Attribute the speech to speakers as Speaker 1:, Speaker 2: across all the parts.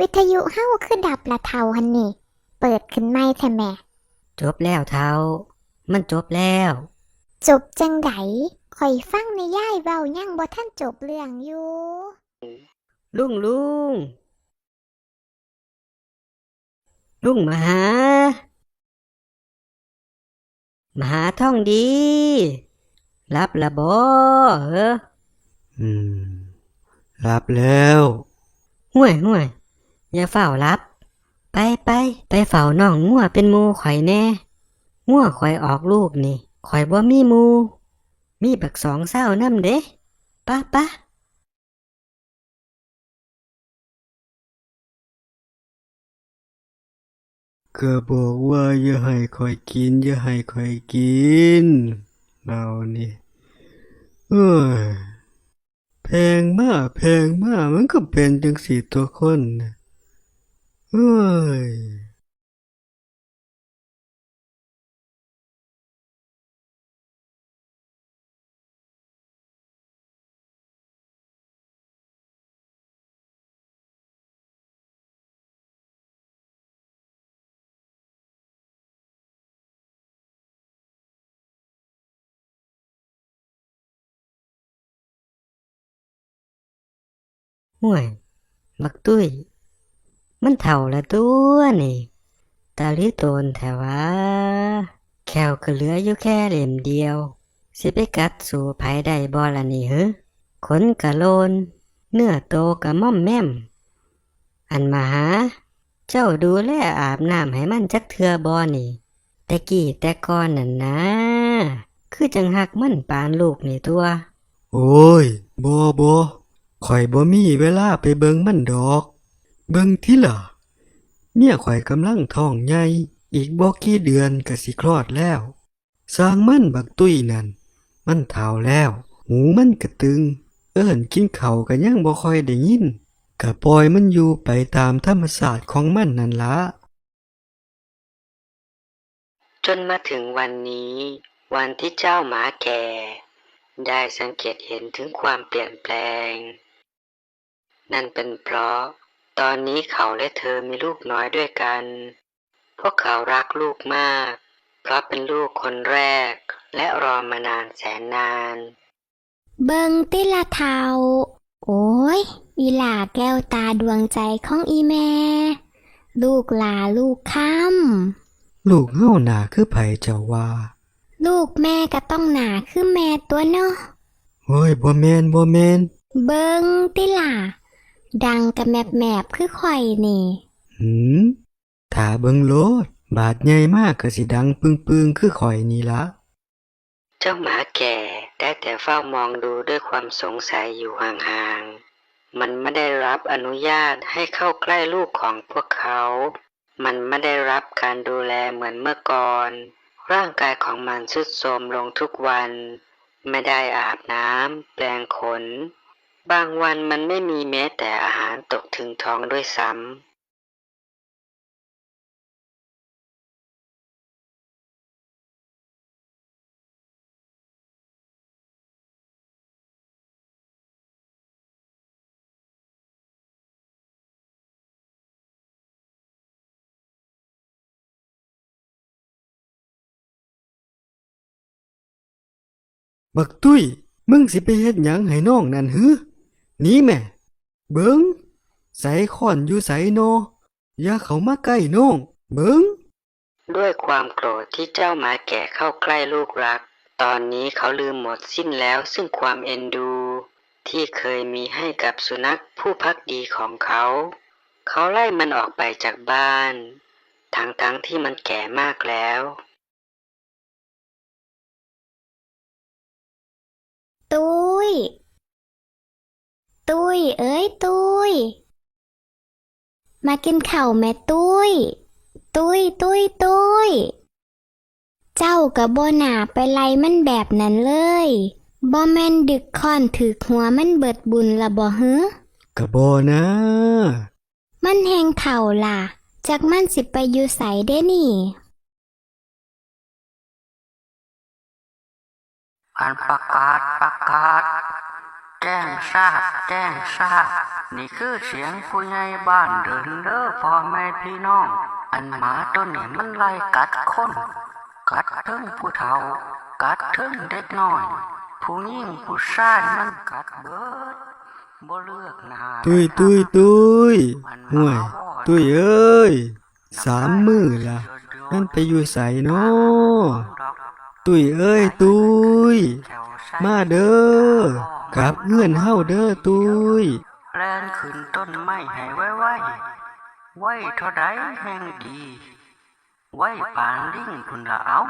Speaker 1: วิทยุเฮ้าคือดับละเทาหันนี่ เปิดขึ้นไม่แท้แม่
Speaker 2: จบแล้วเท้า มันจบแล้ว
Speaker 1: จบจังไดข่อยฟังในย่ายเบายังบ่ท่านจบเรื่องอยู่
Speaker 2: ลุงลุงลุงมาหา มาหาท่องดี รับละบ่เหรอ
Speaker 3: อืม รับแล้ว
Speaker 2: ห่วยห่วย อย่าเฝ้ารับ ไปไปไปเฝ้าน้องงัวเป็นมูข่อยแน่งัวข่อยออกลูกนี่ข่อยบ่มีมู มีบักสองเศร้านำเด้ปะปะ
Speaker 3: ก็บอกว่าอย่าให้คอยกินอย่าให้คอยกิน เรานี่เอ้ยแพงมากแพงมากมันก็เป็นจังสี่ตัวคนนะ เอ้ย
Speaker 2: ห่วยบักตุ้ย มันเท่าละตัวนี่ตาลิโตนแถวะแควก็เหลืออยู่แค่เหล่มเดียว สิไปกัดสู่ไผได้บ่ละนี่เฮ้ขนกะโลน เนื้อโตกะม่อมแม่ม อันมาหา เจ้าดูแลอาบน้ำให้มันจักเทือบ่นี่ แต่กี้แต่ก่อนนั่นนะ คือจังหักมันปานลูกนี่ตัว
Speaker 3: โอ้ยบ่บ่ข่อยบ่มีเวลาไปเบิงมันดอก เบิงที่ล่ะเมียข่อยกำลังท้องใหญ่อีกบ่กี่เดือนก็สิคลอดแล้ว สร้างมันบักตุ้ยนั่น มันเฒ่าแล้ว หูมันกระตึง เอิ้นกินเข้าก็ยังบ่ค่อยได้ยินก็ปล่อยมันอยู่ไปตามธรรมศาสตร์ของมันนั่นละ
Speaker 2: จนมาถึงวันนี้ วันที่เจ้าหมาแก่ ได้สังเกตเห็นถึงความเปลี่ยนแปลง นั่นเป็นเพราะ ตอนนี้เขาและเธอมีลูกน้อยด้วยกัน พวกเขารักลูกมาก เพราะเป็นลูกคนแรก และรอมานานแสนนาน
Speaker 1: เบิงติละเทา โอ้ย อีหล่าแก้วตาดวงใจของอีแม่ ลูกหลาลูกค่
Speaker 3: ลูกเฮาหน้าคือไผเจ้าว่าำ
Speaker 1: ลูกแม่ก็ต้องหนาคือแม่ตัวเนาะ
Speaker 3: โอ้ยบ่แม่นบ่แม่น
Speaker 1: เบิงติล่ะ ดังกับแมบแมบๆคือข่อยนี่
Speaker 3: หืมถ้าเบิ่งโลด บาดใหญ่มากก็สิดังปึงๆคือข่อยนี่ละ
Speaker 2: เจ้าหมาแก่ได้แต่เฝ้ามองดูด้วยความสงสัยอยู่ห่างๆ มันไม่ได้รับอนุญาตให้เข้าใกล้ลูกของพวกเขา มันไม่ได้รับการดูแลเหมือนเมื่อก่อน ร่างกายของมันทรุดโทรมลงทุกวัน ไม่ได้อาบน้ำแปรงขน บางวันมันไม่มีแม้แต่อาหารตกถึงท้องด้วยซ้ำ
Speaker 3: บักตุ้ย มึงสิไปเฮ็ดหยังให้น้องนั่นหือ นีแม่ เบิงใส่ค้อนอยู่ใส่นออย่าเข้ามาใกล้น้องเบิง
Speaker 2: ด้วยความโกรธที่เจ้าหมาแก่เข้าใกล้ลูกรัก ตอนนี้เขาลืมหมดสิ้นแล้วซึ่งความเอ็นดู ที่เคยมีให้กับสุนัขผู้พักดีของเขา เขาไล่มันออกไปจากบ้าน ทั้งๆทที่มันแก่มากแล้ว
Speaker 1: ตุ้ย ตุ้ย เอ้ยตุ้ย มากินข้าวแม่ตุ้ย ตุ้ยตุ้ยตุ้ย เจ้ากับโบหนาไปไล่มันแบบนั้นเลยบ่แม่นดึกค่อนถึกหัวมันเบิดบุญละบ่เฮ้อกะ
Speaker 3: บ่นะ
Speaker 1: มันแหงเข่าล่ะ จากมันสิไปอยู่ใสเด้นี่
Speaker 2: การประกาศประกาศ เจ้
Speaker 4: งทราบแจ้งทราบนี่คือเสียงผู้ใหญ่บ้านเดินเด้อพ่อแม่พี่น้อง อันหมาตัวนี้มันไล่กัดคนกัดถึงผู้เฒ่า กัดถึงเด็กน้อย ผู้หญิงผู้ชายมันกัดเบิดบ่เลือกหน้า
Speaker 3: ตุยตุยตุยห่วยตุยเอ้ยสามมือละนั่นไปอยู่ใส่นอตุยเอ้ยตุยมาเด้อ กลับเงื่อนเฮาเด้อตุย
Speaker 4: แลนขึ้นต้นไม้ให้ไว้ไว้ไว้เท่าใดแห่งดี ไว้ปานลิงพุ่นละเอา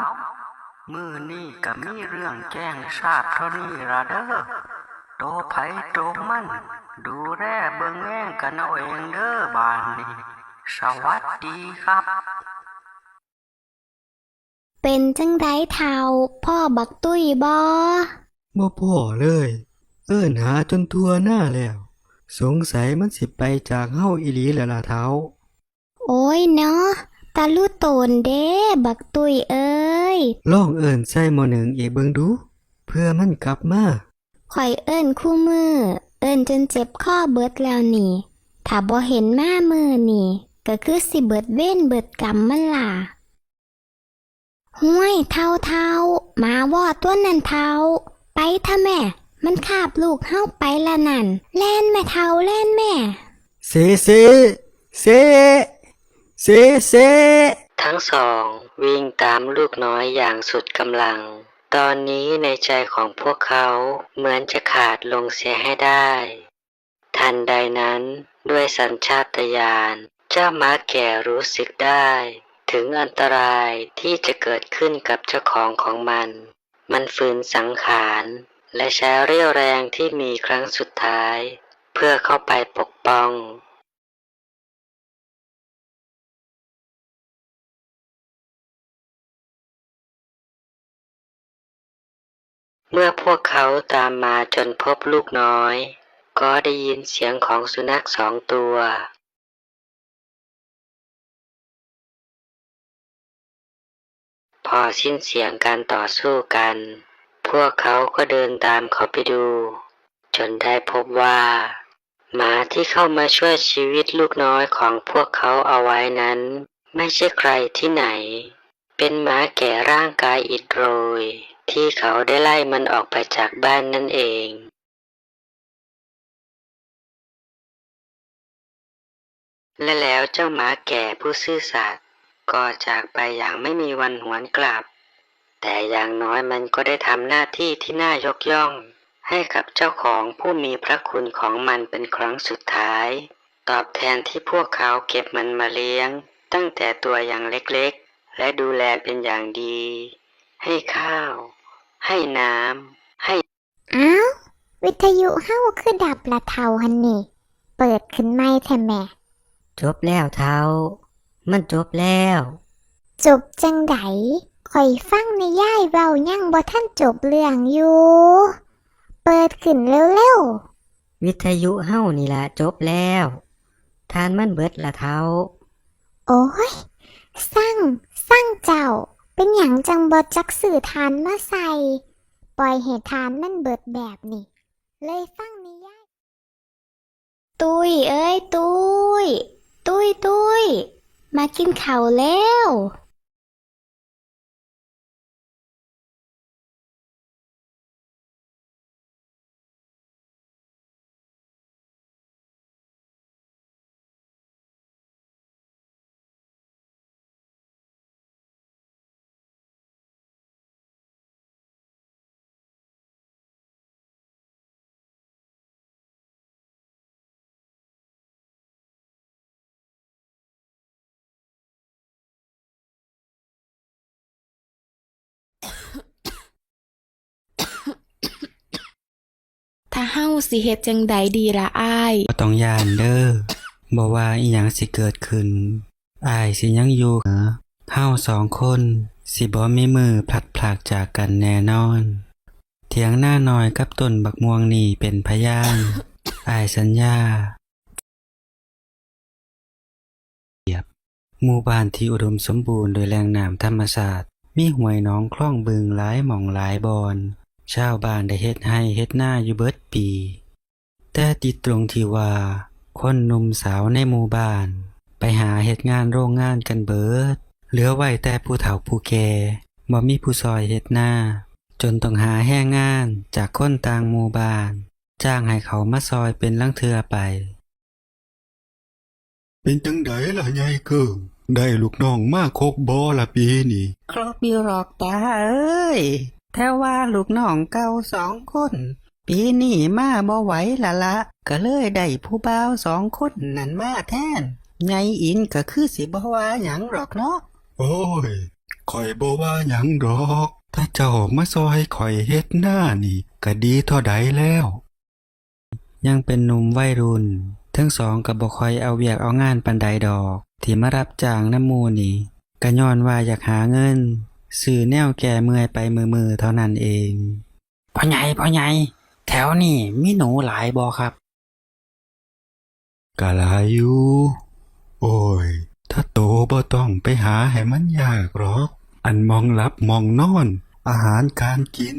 Speaker 4: มือนี่ก็มีเรื่องแจ้งทราบเท่านี้ละเด้อโตไผโตมัน ดูแลเบิ่งแง่งกันเอาเองเด้อบานนี้สวัสดีครับ
Speaker 1: เป็นจังไดเท่าพ่อบักตุ้ยบอ
Speaker 3: บ่พ่อเลย เอิ้นหาจนทั่วหน้าแล้ว สงสัยมันสิไปจากเฮาอีหลีแล้วล่ะเท้า
Speaker 1: โอ้ยเนาะตาลูโตนเด้ บักตุ้ยเอ้ย
Speaker 3: ลองเอิ้นใส่หมอหนึ่งอีกเบิ่งดู เพื่อมันกลับมา
Speaker 1: ข่อยเอิ้นคู่มือ เอิ้นจนเจ็บข้อเบิดแล้วนี่ ถ้าบ่เห็นมามือนี่ ก็คือสิเบิดเว้นเบิดกรรมมันล่ะห้วยเท่าเท่าๆหมาว่อตัวนั้นเท่า ไปทะแม่ มันคาบลูกเฮาไปละนั่น แล่นแม่เท่าแล่นแม่
Speaker 3: เซเซเซเซเซ
Speaker 2: ทั้งสองวิ่งตามลูกน้อยอย่างสุดกำลัง ตอนนี้ในใจของพวกเขาเหมือนจะขาดลงเสียให้ได้ ทันใดนั้นด้วยสัญชาตญาณเจ้าม้าแก่รู้สึกได้ ถึงอันตรายที่จะเกิดขึ้นกับเจ้าของของมัน มันฝืนสังขาร และใช้เรี่ยวแรงที่มีครั้งสุดท้าย เพื่อเข้าไปปกป้องเมื่อพวกเขาตามมาจนพบลูกน้อย ก็ได้ยินเสียงของสุนัขสองตัว พอสิ้นเสียงการต่อสู้กัน พวกเขาก็เดินตามเขาไปดู จนได้พบว่าหมาที่เข้ามาช่วยชีวิตลูกน้อยของพวกเขาเอาไว้นั้น ไม่ใช่ใครที่ไหน เป็นหมาแก่ร่างกายอิดโรย ที่เขาได้ไล่มันออกไปจากบ้านนั่นเอง และแล้วเจ้าหมาแก่ผู้ซื่อสัตย์ก็จากไปอย่างไม่มีวันหวนกลับ แต่อย่างน้อยมันก็ได้ทำหน้าที่ที่น่ายกย่อง ให้กับเจ้าของผู้มีพระคุณของมันเป็นครั้งสุดท้าย ตอบแทนที่พวกเขาเก็บมันมาเลี้ยง ตั้งแต่ตัวอย่างเล็กๆ และดูแลเป็นอย่างดี ให้ข้าว ให้น้ำให้
Speaker 5: อ้าววิทยุเฮาคือดับละเทาหันนี่ เปิดขึ้นไม่แท้แม่
Speaker 2: จบแล้วเท้ามันจบแล้ว
Speaker 5: จบจังได ข่อยฟังในย่ายเว้ายังบ่ท่านจบเรื่องอยู่ เปิดขึ้นเร็ว
Speaker 2: วิทยุเฮ้านี่ละจบแล้ว ทานมันเบิดละเท้า
Speaker 5: ๆโอ้ย สร้าง สร้างเจ้า เป็นหยังจังบ่จักสื่อทานมาใส่ ปล่อยให้ทานมันเบิดแบบนี้เลยฟังในย่าย
Speaker 1: ตุ้ยเอ้ย ตุ้ยตุ้ยตุ้ยมากินข้าวแล้ว
Speaker 6: ถ้าเฮาสิเฮ็ดจังใดดีละอ้าย
Speaker 3: บ่ต้องย่านเด้อบ่ว่าอีหยังสิเกิดขึ้นอายสิยังอยู่เหรอเฮาสองคน สิบ่มีมือพลัดพรากจากกันแน่นอน เถียงหน้าน้อยกับต้นบักม่วงนี่เป็นพยานอายสัญญาเยียบหมู่บ้านที่อุดมสมบูรณ์โดยแหล่งน้ำธรรมชาติมีห้วยน้องคล่องบึงหลายหม่องหลายบอน ชาวบ้านได้เฮ็ดให้เฮ็ดหน้าอยู่เบิดปี
Speaker 7: แต่ติดตรงที่ว่า คนหนุ่มสาวในหมู่บ้าน ไปหาเหตุงานโรงงานกันเบิด เหลือไว้แต่ผู้เฒ่าผู้แก่บ่มีผู้ซอยเฮ็ดหน้า จนต้องหาแห้งงานจากคนต่างหมู่บ้าน จ้างให้เขามาซอยเป็นลังเทือไป
Speaker 8: เป็นจังไดล่ะยายเกิงได้ลูกน้องมาครบบ่ละปีนี่
Speaker 7: ครบอยู่หรอกตาเอ้ย แท้ว่าลูกน้องเก่าสองคน ปีนี้มาบ่ไหวละละ ก็เลยได้ผู้บ่าวสองคนนั่นมาแทนไงอินก็คือสิบ่ว่าหยังหรอกเนาะ
Speaker 8: โอ้ยข่อยบ่ว่าหยังดอก ถ้าเจ้ามาซอยข่อยเฮ็ดหน้านี่ก็ดีเท่าใดแล้ว
Speaker 7: ยังเป็นหนุ่มวัยรุ่น ทั้งสองก็บ่ค่อยเอาเวียกเอางานปันใดดอก ที่มารับจ้างน้ำหมูนี่ก็ย้อนว่าอยากหาเงิน ซื้อแนวแก่เมื่อยไปมือๆเท่านั้นเองพ่อใหญ่พ่อใหญ่แถวนี่มีหนูหลายบ่ครับ
Speaker 8: กะลาอยู่โอ้ย ถ้าโตบ่ต้องไปหาให้มันยากหรอก อันมองหลับมองนอน อาหารการกิน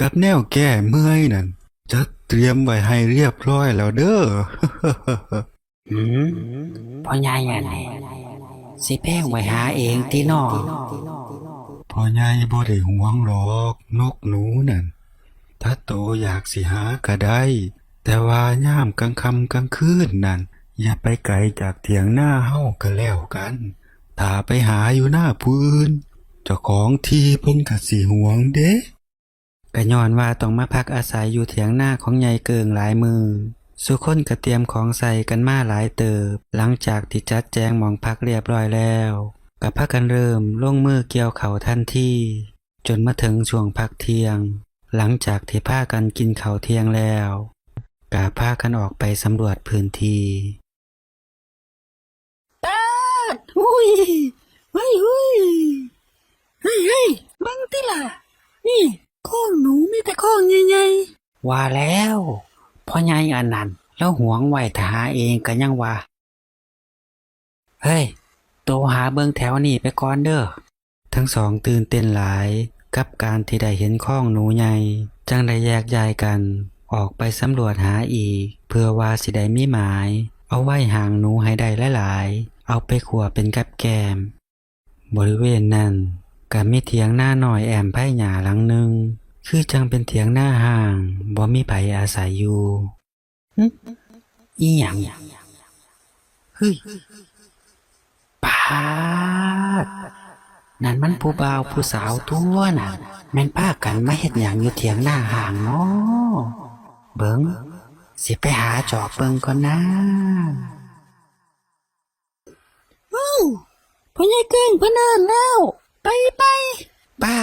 Speaker 8: กับแนวแก้เมื่อยนั่นจะเตรียมไว้ให้เรียบร้อยแล้วเด้อ
Speaker 7: หืมพ่อใหญ่อันนี้สิแป้งไว้หาเองที่นอ
Speaker 8: พ่อใหญ่บ่ได้ห่วงหรอกนกหนูนั่นถ้าโตอยากสิหาก็ได้ แต่ว่าย่ามกลางค่ำกลางคืนนั่นอย่าไปไกลจากเถียงหน้าเฮาก็แล้วกันถ้าไปหาอยู่หน้าพื้นเจ้าของที่เพิ่นก็สิห่วงเด้
Speaker 7: ก็ย้อนว่าต้องมาพักอาศัยอยู่เถียงหน้าของยายเกิงหลายมือ สุคนก็เตรียมของใส่กันมาหลายเติบ หลังจากที่จัดแจงมองพักเรียบร้อยแล้ว ก็พักกันเริ่มลงมือเกี่ยวเขาทันทีจนมาถึงช่วงพักเที่ยง หลังจากที่พากันกินเขาเที่ยงแล้วก็พากันออกไปสำรวจพื้นที่
Speaker 4: อุ้ยเฮ้ยเฮ้ยเฮ้ยเฮ้ยบังติล่ะ นี่ข้องหนูมีแต่ข้องใหญ่
Speaker 7: ว่าแล้วพ่อใหญ่อันนั้นแล้วหวงไหว้ถ้าหาเองก็ยังว่า เฮ้ย โตหาเบิ่งแถวนี่ไปก่อนเด้อ ทั้งสองตื่นเต้นหลายกับการที่ได้เห็นข้องหนูใหญ่ จังได้แยกย้ายกัน ออกไปสำรวจหาอีก เพื่อว่าสิได้มีหมาย เอาไว้ห่างหนูให้ได้หลายๆ เอาไปขัวเป็นกับแกม บริเวณนั้นก็มีเถียงหน้าหน่อยแอมไผ่หญ้าหลังหนึ่งคือจังเป็นเถียงหน้าห่างบ่มีไผอาศัยอยู่อีหยังเฮ้ย ปาดนั่นมันผู้บ่าวผู้สาวตัวน่ะแม่นพากันมาเฮ็ดหยังอยู่เถียงหน้าห่างเนาะเบิงสิไปหาจอบเบิงก่อนนะ
Speaker 4: ๆเอ้าพ่อใหญ่เก่งพะเนินแล้ว ไปไป
Speaker 7: ป้า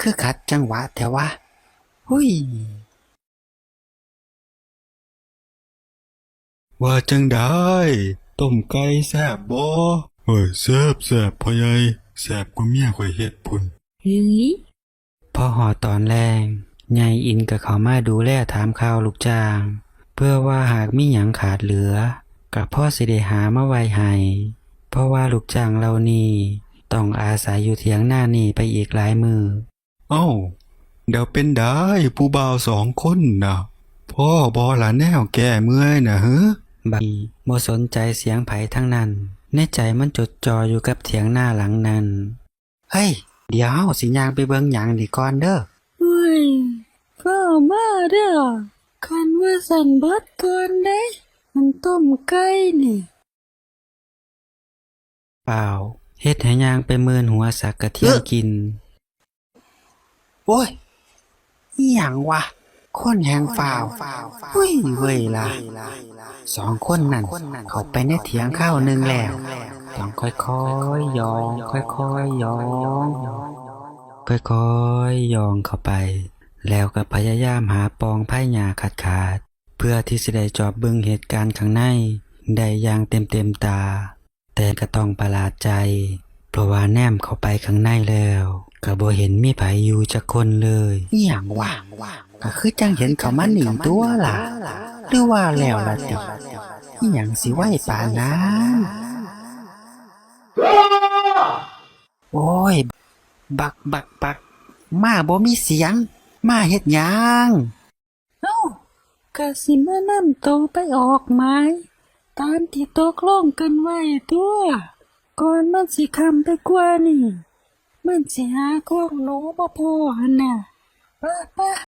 Speaker 7: คือขัดจังหวะแต่ว่าหุย
Speaker 8: ว่าจังได้ต้มไก่แซ่บบ่ เฮ้ยแซ่บแซ่บพ่อใหญ่แซ่บกว่าเมียข่อยเฮ็ดพุ่น
Speaker 4: เฮ้ย
Speaker 7: พอหอตอนแรงยายอินกับเขามาดูแลถามข่าวลูกจ้าง เพื่อว่าหากมีหยังขาดเหลือ กับพ่อสิได้หามาไว้ให้เพราะว่าลูกจ้างเรานี่ต้องอาศัยอยู่เถียงหน้านี่ไปอีกหลายมือ
Speaker 8: เอ้า เดี๋ยวเป็นได้ผู้บ่าวสองคนนะพ่อบอละแนวแก่เมื่อยนะเฮ้อ
Speaker 7: บักโมสนใจเสียงไผทั้งนั้น ในใจมันจดจ่ออยู่กับเถียงหน้าหลังนั้น เฮ้ย เดี๋ยวเราสิยางไปเบิ่งหยังดีก่อนเด้อ
Speaker 4: เฮ้ยก็มาเด้อคันว่าสั่นเบิดก่อนเด้ มันต้มไก่นี่
Speaker 7: เปล่าเฮ็ดให้ยางไปเมินหัวสักกะเทียมกิน โอ้ยอีหยังวะ คนแหงฝ่าวเฮ้ยเว้ยล่ะสองคนนั่นเขาไปในเถียงข้าวหนึ่งแล้ว ต้องค่อยๆยอง ค่อยๆยอง ค่อยๆยองเข้าไป แล้วก็พยายามหาปองไผ่หญ้าขาด เพื่อที่จะได้จอบเบิ่งเหตุการณ์ข้างใน ได้อย่างเต็มๆตา แต่ก็ต้องประหลาดใจ เพราะว่าแนมเข้าไปข้างในแล้วก็บ่เห็นมีไผอยู่จักคนเลยอหย่างว่าง ก็คือจังเห็นเขามาหนึ่งตัวล่ะ หรือว่าแล้วล่ะติอหย่างสิไหวป่านนั้นโอ้ย บักบักบัก มาบ่มีเสียง มาเฮ็ดหยัง
Speaker 4: เอ้ากะสิมานำโตไปออกหมายตามที่ตกลงกันไว้ตัว ก่อนมันสิคำไปกว่านี่ มันสิหาของหนูบ่พอหั่นน่ะป้าป้า